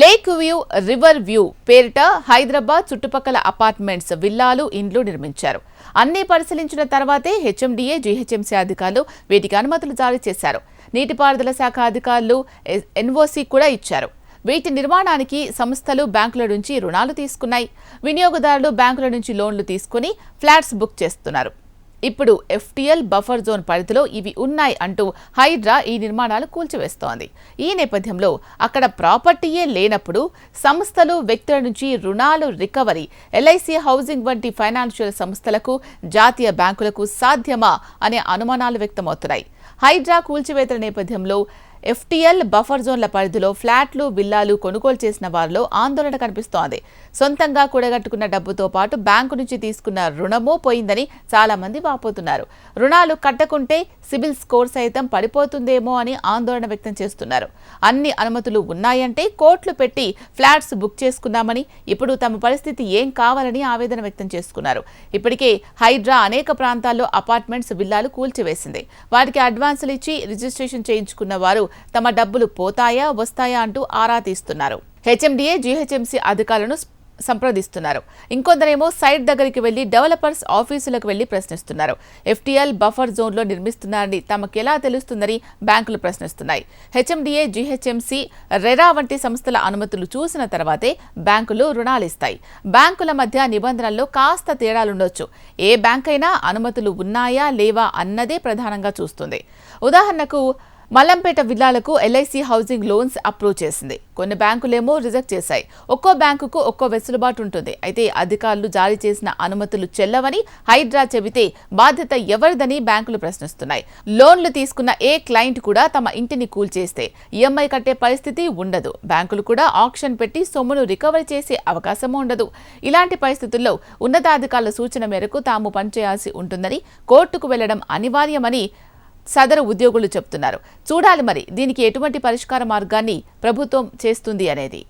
Lake view river view పేరిట హైదరాబాద్ చుట్టుపక్కల apartments విల్లాలు ఇండ్లు నిర్మించారు. అన్ని పరిశీలించిన తర్వాతే హెచ్ఎండిఏ జీహెచ్ఎంసీ అధికారులు వీటికి అనుమతులు జారీ చేశారు. నీటిపారుదల శాఖ అధికారులు ఎన్ఓసీ కూడా ఇచ్చారు. వీటి నిర్మాణానికి సంస్థలు బ్యాంకుల నుంచి రుణాలు తీసుకున్నాయి. వినియోగదారులు బ్యాంకుల నుంచి లోన్లు తీసుకుని ఫ్లాట్స్ బుక్ చేస్తున్నారు. ఇప్పుడు ఎఫ్టీఎల్ బఫర్ జోన్ పరిధిలో ఇవి ఉన్నాయి అంటూ హైడ్రా ఈ నిర్మాణాలు కూల్చివేస్తోంది. ఈ నేపథ్యంలో అక్కడ ప్రాపర్టీయే లేనప్పుడు సంస్థలు వ్యక్తుల నుంచి రుణాలు రికవరీ ఎల్ఐసి హౌసింగ్ వంటి ఫైనాన్షియల్ సంస్థలకు జాతీయ బ్యాంకులకు సాధ్యమా అనే అనుమానాలు వ్యక్తమవుతున్నాయి. హైడ్రా కూల్చివేతల నేపథ్యంలో ఎఫ్టీఎల్ బఫర్ జోన్ల పరిధిలో ఫ్లాట్లు విల్లాలు కొనుగోలు చేసిన వారిలో ఆందోళన కనిపిస్తోంది. సొంతంగా కూడగట్టుకున్న డబ్బుతో పాటు బ్యాంకు నుంచి తీసుకున్న రుణమూ పోయిందని చాలా మంది వాపోతున్నారు. రుణాలు కట్టకుంటే సిబిల్ స్కోర్ సైతం పడిపోతుందేమో అని ఆందోళన వ్యక్తం చేస్తున్నారు. అన్ని అనుమతులు ఉన్నాయంటే కోట్లు పెట్టి ఫ్లాట్స్ బుక్ చేసుకున్నామని ఇప్పుడు తమ పరిస్థితి ఏం కావాలని ఆవేదన వ్యక్తం చేసుకున్నారు. ఇప్పటికే హైడ్రా అనేక ప్రాంతాల్లో అపార్ట్మెంట్స్ విల్లాలు కూల్చివేసింది. వాటికి అడ్వాన్సులు ఇచ్చి రిజిస్ట్రేషన్ చేయించుకున్న వారు తమ డబ్బులు పోతాయా వస్తాయా అంటూ ఆరా తీస్తున్నారు. హెచ్ఎండిఏ జీహెచ్ఎంసీ అధికారులను సంప్రదిస్తున్నారు. ఇంకొందరేమో సైట్ దగ్గరికి వెళ్ళి డెవలపర్స్ ఆఫీసులకు వెళ్ళి ప్రశ్నిస్తున్నారు. ఎఫ్టీఎల్ బఫర్ జోన్లో నిర్మిస్తున్నారని తమకెలా తెలుస్తుందని బ్యాంకులు ప్రశ్నిస్తున్నాయి. హెచ్ఎండిఏ జీహెచ్ఎంసీ రెరా వంటి సంస్థల అనుమతులు చూసిన తర్వాతే బ్యాంకులు రుణాలిస్తాయి. బ్యాంకుల మధ్య నిబంధనల్లో కాస్త తేడాలుండొచ్చు. ఏ బ్యాంక్ అయినా అనుమతులు ఉన్నాయా లేవా అన్నదే ప్రధానంగా చూస్తుంది. ఉదాహరణకు మల్లంపేట విల్లాలకు ఎల్ఐసి హౌసింగ్ లోన్స్ అప్రూవ్ చేసింది. కొన్ని బ్యాంకులేమో రిజెక్ట్ చేశాయి. ఒక్కో బ్యాంకుకు ఒక్కో వెసులుబాటు ఉంటుంది. అయితే అధికారులు జారీ చేసిన అనుమతులు చెల్లవని హైడ్రా చెబితే బాధ్యత ఎవరిదని బ్యాంకులు ప్రశ్నిస్తున్నాయి. లోన్లు తీసుకున్న ఏ క్లయింట్ కూడా తమ ఇంటిని కూల్చేస్తే ఈఎంఐ కట్టే పరిస్థితి ఉండదు. బ్యాంకులు కూడా ఆక్షన్ పెట్టి సొమ్మును రికవరీ చేసే అవకాశం ఉండదు. ఇలాంటి పరిస్థితుల్లో ఉన్నతాధికారుల సూచన మేరకు తాము పనిచేయాల్సి ఉంటుందని కోర్టుకు వెళ్ళడం అనివార్యమని సదరు ఉద్యోగులు చెబుతున్నారు చూడాలి మరి దీనికి ఎటువంటి పరిష్కార మార్గాన్ని ప్రభుత్వం చేస్తుంది అనేది.